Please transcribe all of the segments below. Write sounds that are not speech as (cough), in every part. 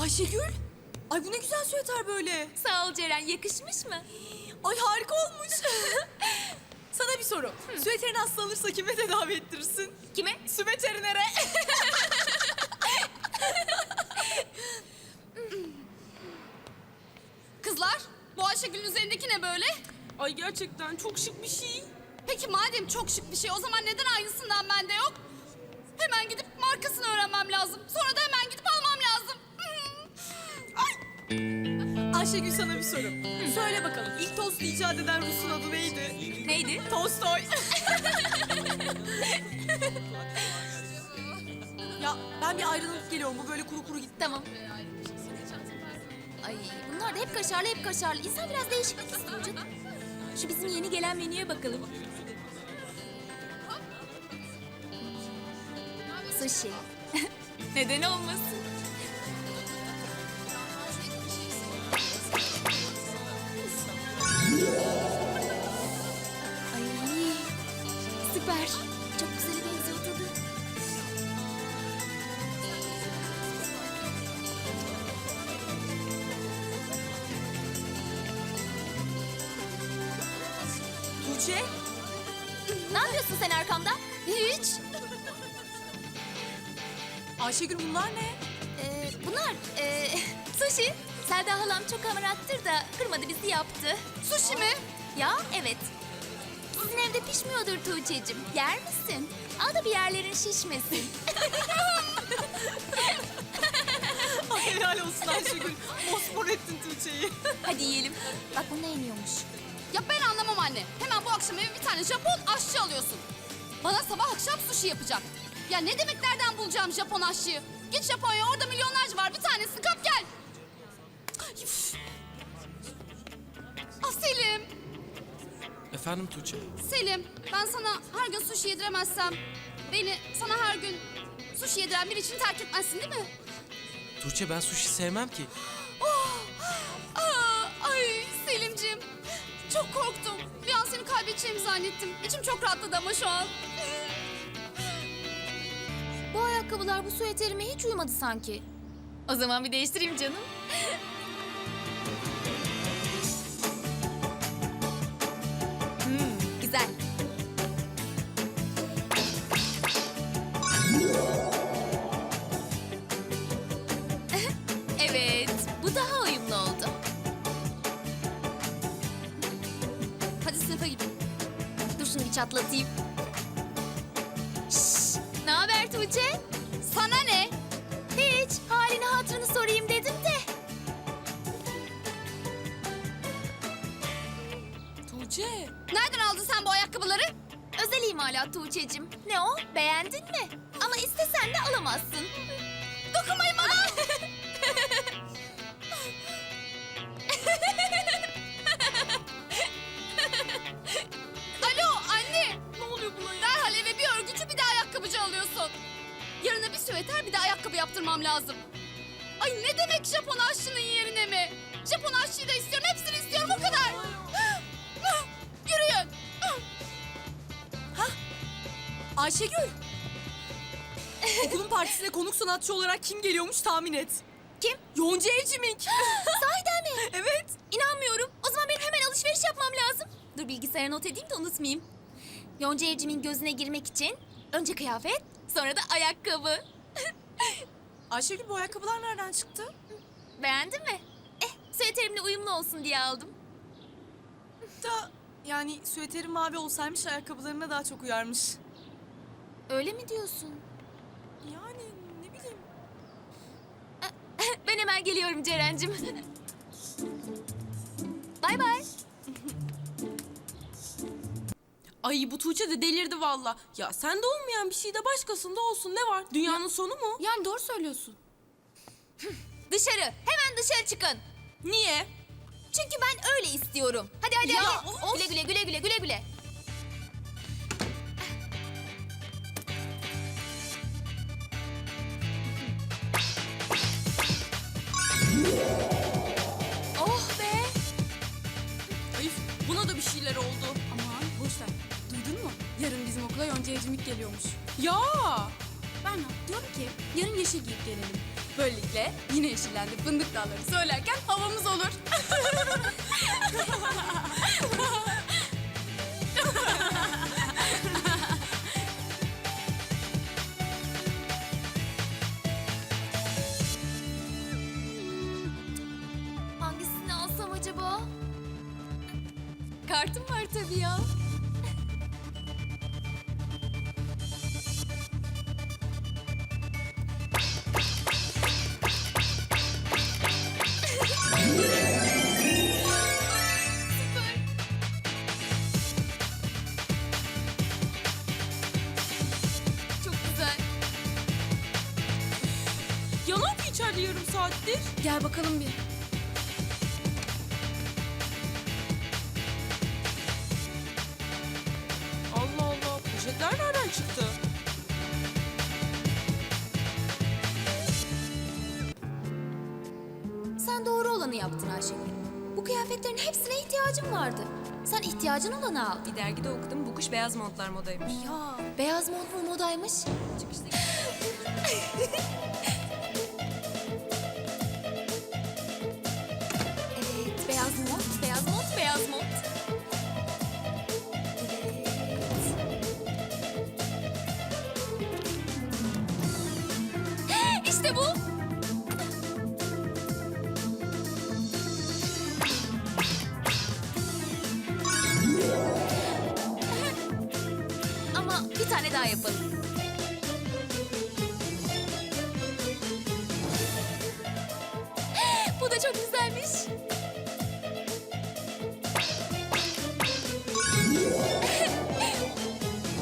Ayşegül. Ay bu ne güzel süveter böyle. Sağ ol Ceren, yakışmış mı? Ay harika olmuş. (laughs) Sana bir soru. Süveterin hastalanırsa kime tedavi ettirirsin? Kime? Süveterinere. (laughs) Kızlar, bu Ayşegül'ün üzerindeki ne böyle? Ay gerçekten çok şık bir şey. Peki madem çok şık bir şey, o zaman neden aynısından bende yok? Hemen gidip markasını öğrenmem lazım. Sonra da hemen gidip. Ay, Ayşegül sana bir soru. Söyle bakalım ilk tost icat eden Rus'un adı neydi? Neydi? Tolstoy. ya ben bir ayrılıp geliyorum. Bu böyle kuru kuru gitti. Tamam. Ay bunlar da hep kaşarlı hep kaşarlı. İnsan biraz değişiklik istiyor canım. Şu bizim yeni gelen menüye bakalım. Sushi. Neden olmasın? Tuğçe. Ne yapıyorsun sen arkamda? Hiç. Ayşegül bunlar ne? Ee, bunlar ee, (laughs) sushi. Selda halam çok hamarattır da kırmadı bizi yaptı. sushi mi? Ya evet. Sizin evde pişmiyordur Tuğçe'cim. Yer misin? Al da bir yerlerin şişmesin. (laughs) Helal olsun Ayşegül. Mosmor ettin Tuğçe'yi. Hadi yiyelim. Bak bunda yeniyormuş. Ya ben anlamam anne. Hemen bu akşam eve bir tane Japon aşçı alıyorsun. Bana sabah akşam sushi yapacak. Ya ne demek nereden bulacağım Japon aşçıyı? Git Japonya orada milyonlarca var. Bir tanesini kap gel. Üf. Ah Selim. Efendim Tuğçe? Selim ben sana her gün sushi yediremezsem beni sana her gün sushi yediren biri için terk etmezsin değil mi? Tuğçe ben sushi sevmem ki. Çok korktum. Bir an seni kaybedeceğimi zannettim. İçim çok rahatladı ama şu an. Bu ayakkabılar bu süeterime hiç uymadı sanki. O zaman bir değiştireyim canım. Hmm, güzel. Dur şunu bir çatlatayım. Şşş, ne haber Tuğçe? Sana ne? Hiç, halini hatırını sorayım dedim de. Tuğçe. Nereden aldın sen bu ayakkabıları? Özel imalat Tuğçe'cim. Ne o, beğendin mi? Ama istesen de alamazsın. Yarına bir süveter bir de ayakkabı yaptırmam lazım. Ay ne demek Japon aşçının yerine mi? Japon aşçıyı da istiyorum. Hepsini istiyorum o kadar. (gasps) Yürüyün. (gasps) Ayşegül. (laughs) Okulun partisine konuk sanatçı olarak kim geliyormuş tahmin et. Kim? Yonca Evcimik. (gasps) Sahiden mi? evet. İnanmıyorum. O zaman benim hemen alışveriş yapmam lazım. Dur bilgisayara not edeyim de unutmayayım. Yonca Evcim'in gözüne girmek için önce kıyafet, sonra da ayakkabı. (laughs) Ayşegül bu ayakkabılar nereden çıktı? Beğendin mi? Eh, süeterimle uyumlu olsun diye aldım. Da yani süveterin mavi olsaymış ayakkabılarına daha çok uyarmış. Öyle mi diyorsun? Yani ne bileyim. (laughs) Ben hemen geliyorum Ceren'cim. (laughs) bay bay. Ay bu Tuğçe de delirdi valla. Ya sende olmayan bir şey de başkasında olsun. Ne var? Dünyanın sonu mu? Yani doğru söylüyorsun. Dışarı, hemen dışarı çıkın. Niye? Çünkü ben öyle istiyorum. Hadi hadi Ya, hadi. of. Güle güle güle güle güle güle. oh be. Ay buna da bir şeyler oldu. Aman boş ver. Duydun mu? Yarın bizim okula Yonca Evcimik geliyormuş. Ya Ben de diyorum ki yarın yeşil giyip gelelim. Böylelikle yine yeşillendi fındık dalları söylerken havamız olur. (laughs) Hangisini alsam acaba? Kartım var tabii ya. Gel bakalım bir. Allah Allah. Poşetler nereden çıktı? Sen doğru olanı yaptın Ayşegül. Bu kıyafetlerin hepsine ihtiyacım vardı. Sen ihtiyacın olanı al. Bir dergide okudum bu kış beyaz montlar modaymış. Ya beyaz mont mu modaymış? evet, (laughs) tane yapalım. (gasps) Bu da çok güzelmiş. (laughs)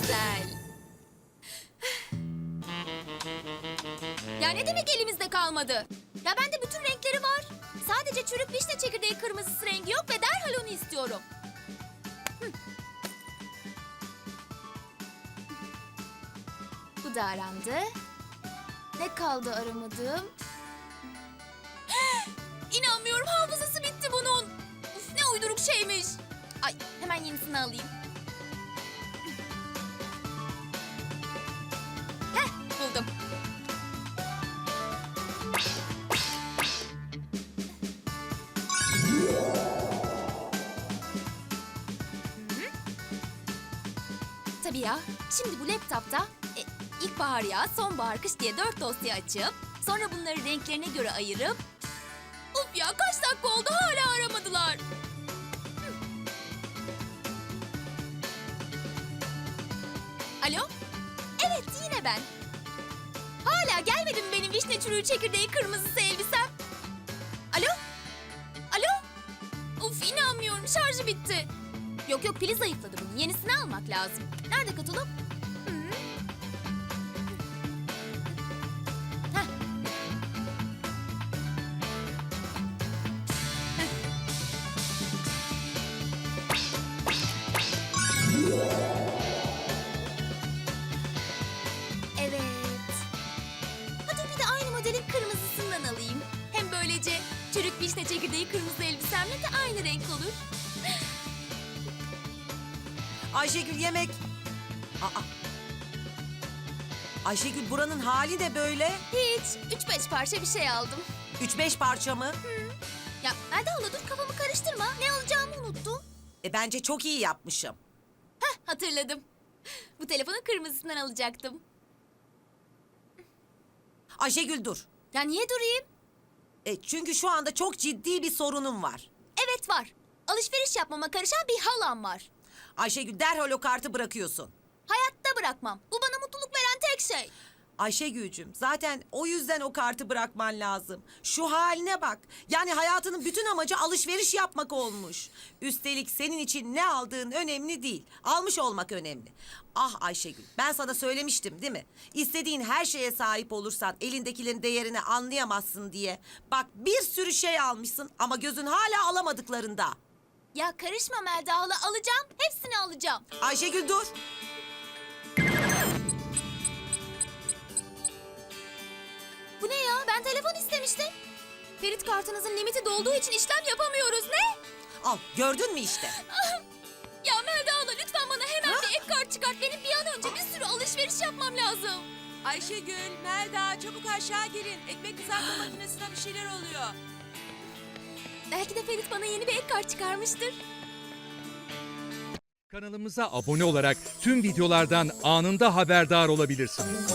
Güzel. Ya ne demek elimizde kalmadı? Ya bende bütün renkleri var. Sadece çürük vişne çekirdeği kırmızısı rengi yok ve derhal onu istiyorum. Bu da arandı. Ne kaldı aramadığım? (gasps) İnanmıyorum hafızası bitti bunun. Uf, ne uyduruk şeymiş. Ay hemen yenisini alayım. (gasps) Heh buldum. Tabii ya. Şimdi bu laptopta ilkbahar yaz, sonbahar kış diye dört dosya açıp sonra bunları renklerine göre ayırıp Uf ya kaç dakika oldu hala aramadılar. Alo? Evet yine ben. Hala gelmedi mi benim vişne çürüğü çekirdeği kırmızısı elbisem? Alo? Alo? Uf inanmıyorum şarjı bitti. Yok yok pili zayıfladı bunun. Yenisini almak lazım. Nerede katılıp? Modelin kırmızısından alayım. Hem böylece çürük vişne çekirdeği kırmızı elbisemle de aynı renk olur. (gasps) Ayşegül yemek. Aa. Ayşegül buranın hali de böyle. Hiç. Üç beş parça bir şey aldım. Üç beş parça mı? Ya Melda hala dur kafamı karıştırma. Ne alacağımı unuttum. E bence çok iyi yapmışım. Hatırladım. Bu telefonun kırmızısından alacaktım. Ayşegül dur. Ya niye durayım? E çünkü şu anda çok ciddi bir sorunum var. Evet var. Alışveriş yapmama karışan bir halam var. Ayşegül derhal o kartı bırakıyorsun. Hayatta bırakmam. Bu bana mutluluk veren tek şey. Ayşegül'cüm zaten o yüzden o kartı bırakman lazım. Şu haline bak. Yani hayatının bütün amacı alışveriş yapmak olmuş. Üstelik senin için ne aldığın önemli değil. Almış olmak önemli. Ah Ayşegül ben sana söylemiştim değil mi? İstediğin her şeye sahip olursan elindekilerin değerini anlayamazsın diye. Bak bir sürü şey almışsın ama gözün hala alamadıklarında. Ya karışma Melda hala alacağım. Hepsini alacağım. Ayşegül dur. Bu ne ya? Ben telefon istemiştim. Ferit kartınızın limiti dolduğu için işlem yapamıyoruz. Ne? Al gördün mü işte. (laughs) ya Melda Hanım lütfen bana hemen bir ek kart çıkart. Benim bir an önce bir sürü alışveriş yapmam lazım. Ayşegül, Melda çabuk aşağı gelin. Ekmek kızartma (gasps) makinesine bir şeyler oluyor. Belki de Ferit bana yeni bir ek kart çıkarmıştır. Kanalımıza abone olarak tüm videolardan anında haberdar olabilirsiniz.